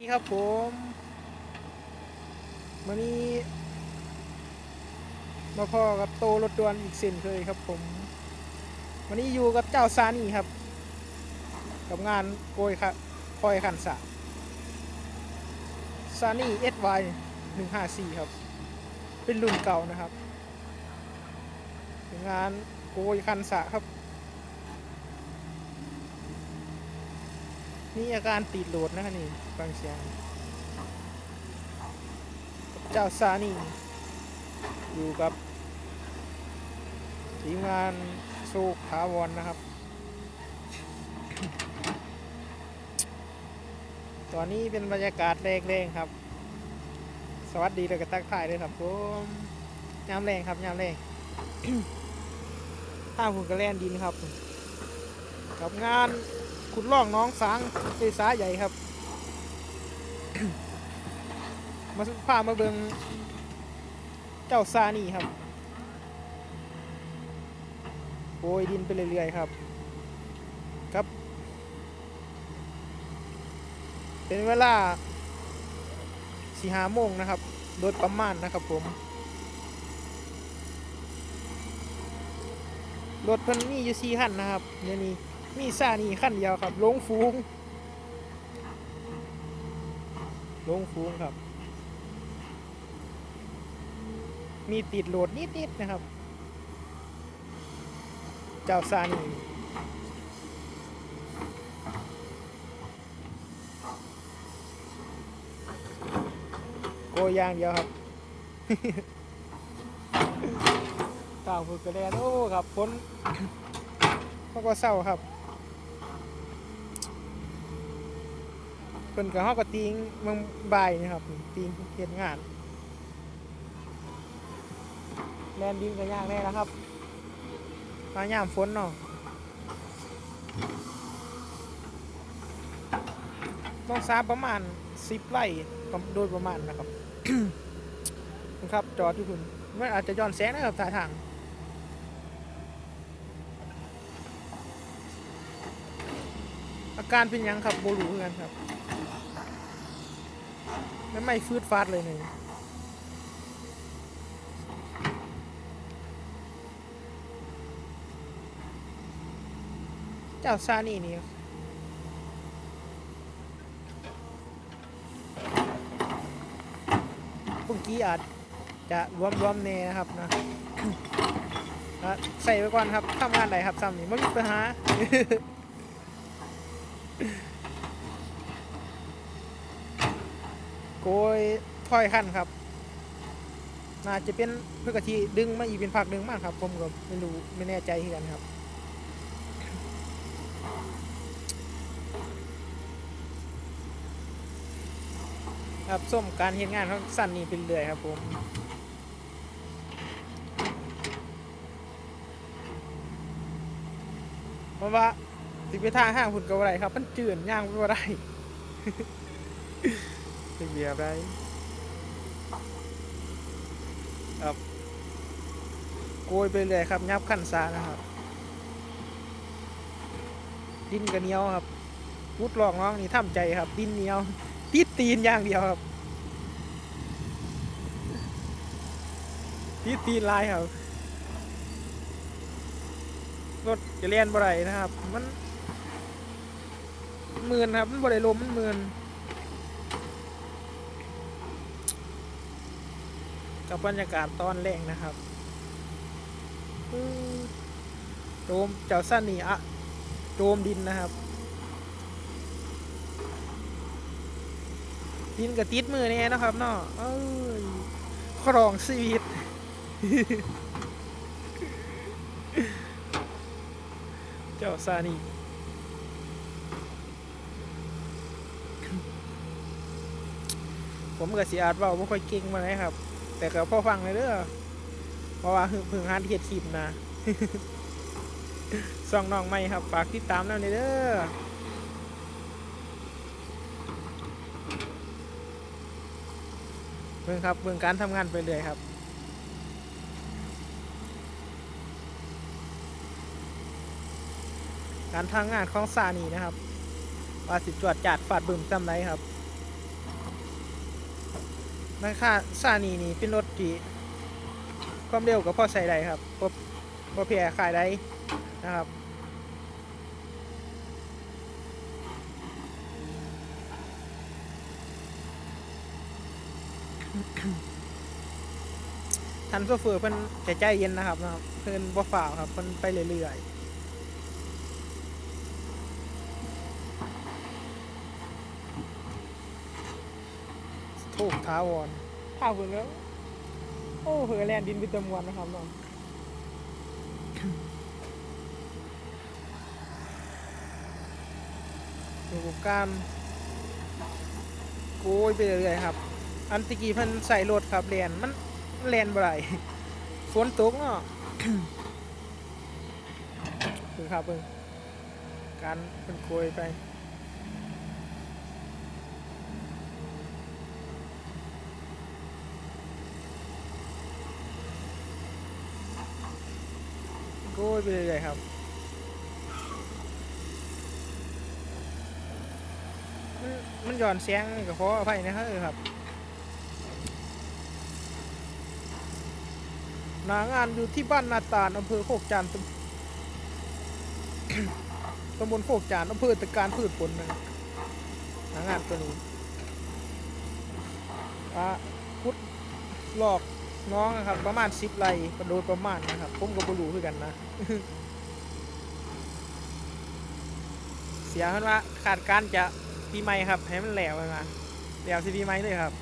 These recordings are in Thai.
นี่ครับผมวันนี้มาพ่อกับโตรถด่วนอีกเส้นเคยครับผมวันนี้อยู่กับเจ้าซานี่ครับ กับงานโกยครับคอยขันสะซานี่ SY 154ครับ เป็นรุ่นเก่านะครับงานโกยคันสะครับ นี่อาการติดโหลดนะครับนี่ฟังเสียงเจ้าซานี่อยู่กับทีมงานโซกถาวรนนะครับ ตอนนี้เป็นบรรยากาศแรงๆครับ สวัสดีเลยกับทักทายเลยครับผมยามแรงครับยามแรงห้าหุ่นกระแลนดินครับ กับงาน ขุดล่องน้องสางเอสาใหญ่ครับ มาพามาเบิงเจ้าซานี่ครับโอยดินไปเรื่อยๆครับ ครับ เป็นเวลาสี่ห้าโมงนะครับ โดยประมาณนะครับผมรถเพิ่นมีอยู่สี่คันนะครับเดี๋ยวนี้ มีซานี่ขั้นเดียวครับ ลงฟูง ลงฟูงครับ มีติดโหลดนิด ๆ นะครับ เจ้าซานี่โกยอย่างเดียวครับต่างฝึกกระแดนโอ้ครับพ้นเขาก็เศร้าครับ เพิ่นกับเฮาก็ติงเมืองบ่ายนี่ครับติงเฮ็ดงาน แลนดินก็ยากแน่แล้วครับมายามฝนเนาะต้องซาประมาณ10ไร่โดยประมาณนะครับนะครับ จอดที่คุณมันอาจจะย้อนแสงนะครับท่าทางอาการเป็นยังครับโบรูเหมือนกันครับ ไม่ไม่ฟืดฟาดเลยเนี่ยเจ้าซานี่นี่เมื่อกี้อาจจะรวมรวมๆเนนะครับนะใส่ไว้ก่อนครับทำงานไหนครับซ้ำนี่ไม่มีปัญหา โกยถ้อยขั้นครับน่าจะเป็นเพื่อกะทิดึงมาอีกเป็นผักดึงมากครับ ผมก็ไม่รู้ไม่แน่ใจที่กันครับ ครับส้มการเห็นงานเขาสั้นนี่เป็นเรื่อยครับผมเพราะว่าสิไปทางห้างหุ่นกับอะไรครับ มันจืดย่างไปว่ได้ เป็นเบียร์ไรครับโกยไปเลยครับ ยับขั้นซานะครับ ดินกระเนียวครับพุดลองน้องนี่ทำใจครับ ดินเนียวติดตีนอย่างเดียวครับติดตีนลายครับรถจะเลียนบ่ไรนะครับ มันหมื่นครับ มันบ่ได้ลมมันหมื่น กับบรรยากาศตอนแรกนะครับโดมเจ้าสั้นนี่อะโดมดินนะครับ ดินกับติดมือแน่นะครับเนาะเอ้ยครองชีวิตเจ้าซานี่ผมกับสีอาดเว่าไม่ค่อยเก่งมาเลยครับ แต่ก็พอฟังเลยเด้อเพราะว่าเพิ่งหาที่เฮ็ดคลิปนะส่องน้องใหม่ครับฝากติดตามแล้วเด้อเบิ่งครับเบิ่งการทำงานไปเรื่อยครับการทำงานของซานีนะครับว่าสิจวดจัดฟาดบึมจำไรครับ ราคาซานีนี่เป็นรถที่ความเร็วก็พอใส่ได้ครับบ่บ่แพ้ขายได้นะครับทันโซเฟอร์เพิ่นใจใจเย็นนะครับนะครับเพิ่นบ่ฝ่าครับเพิ่นไปเรื่อยๆ โถูกท้าวอนท้าวเพิ่นแล้วโอ้เหือแลนดินวิตามวนนะครับน้องดูการโกยไปเรื่อยๆครับ อันตะกี้เพิ่นใส่รถครับแลนมันแลนบ่ได้ฝนตกเนาะคือครับเพิ่งการเพิ่นโกยไป โกยไปเรื่อยๆครับมันมันหย่อนเสียงนี่ก็ขออภัยนะครับเออครับหนางานอยู่ที่บ้านนาตาลอำเภอโคกจานตำตำบลโคกจานอำเภอตะการพืชผลนะหนางานตัวนี้อะพุดหลอก น้องนะครับ ประมาณสิบไร่โดยประมาณนะครับผมก็บ่รู้คือกันนะ เสียขึ้ว่าขาดการจะปีใหม่ครับ ให้มันแหลวไปมาแหลวสิปีใหม่เลยครับ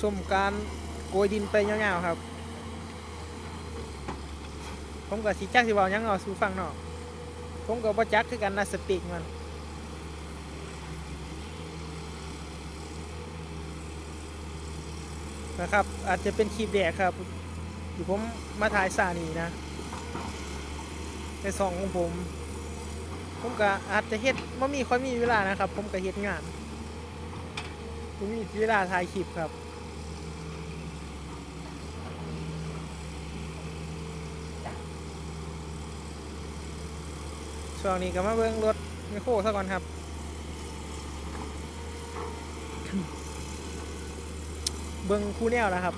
ชมการโกยดินไปยาวๆครับ ผมกับสีจักสิเบาหยังเอาสูฟังเนาะผมกับบ่จักคือกันนะสปีกมัน นะครับ อาจจะเป็นคลิปแดกครับอยู่ผมมาถ่ายสานีนะในสองของผม ผมก็อาจจะเฮ็ดไม่มีค่อยมีเวลานะครับ ผมก็เฮ็ดงานผมมีเวลาถ่ายคลิปครับช่วงนี้ก็มาเบิ่งรถไมโครซะก่อนครับ เบิ่งคู่แนวนะครับ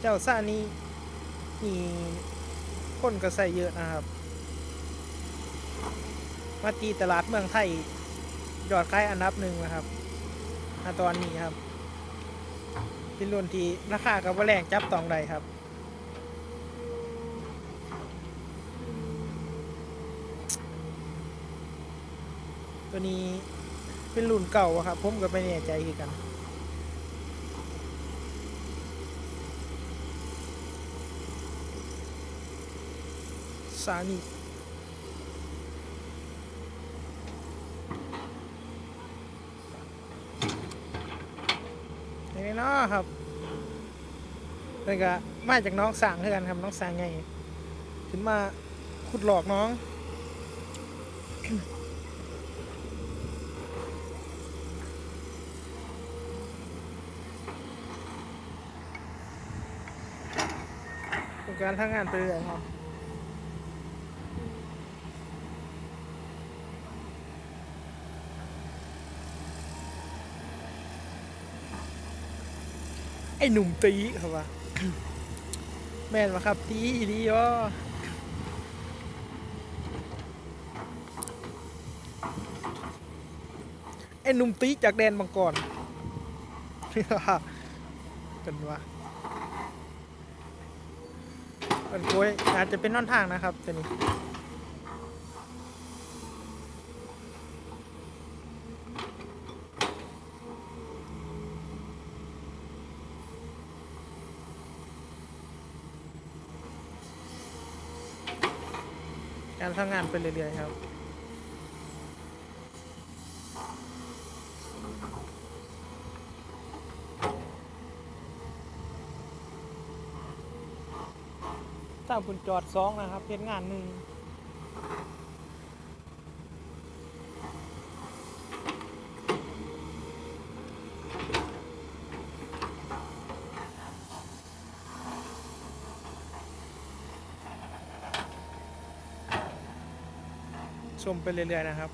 เจ้าซ่านี้มีคนก็ใส่เยอะนะครับ มาตีตลาดเมืองไทยยอดขายอันดับหนึ่งนะครับณตอนนี้ครับเป็นรุ่นที่ราคากับว่าแรงจับต้องได้ครับ ตัวนี้เป็นรุ่นเก่าอะครับ ผมก็ไม่แน่ใจคือกันสานีอย่างนี้เนาะครับนี่ก็มาจากน้องสางเท่ากันครับน้องสางไง ขึ้นมาขุดหลอกน้อง การทำงานไปเรื่อยครับไอ้หนุ่มตีครับว่าแม่นมาครับตีดีวะไอ้หนุ่มตีจากแดนมังกรเป็นว่า เป็นโกยอาจจะเป็นน่อนทางนะครับตัวนี้การทำงานไปเรื่อยๆครับ ถ้าคุณจอดสองนะครับเพียนงานหนึ่งชมไปเรื่อยๆนะครับ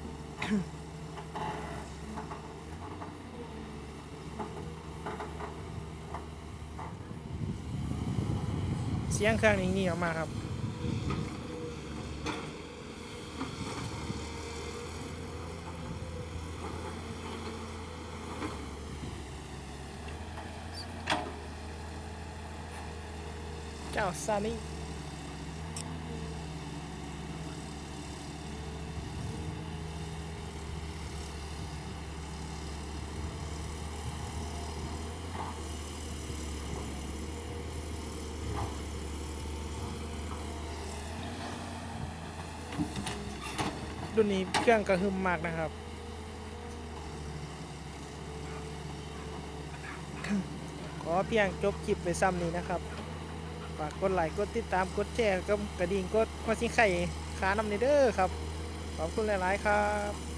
สียงเครื่องนี้นี่ออกมาครับเจ้าซานี่ รุ่นนี้เครื่องกระหึ่มมากนะครับ ขอเพียงจบคลิปไปซ้ำนี้นะครับ ฝากกดไลค์ กดติดตาม กดแชร์กับกระดิ่ง กดมาสิไข่ขาน้ำเนเด้อครับ ขอบคุณหลาย ๆ ครับ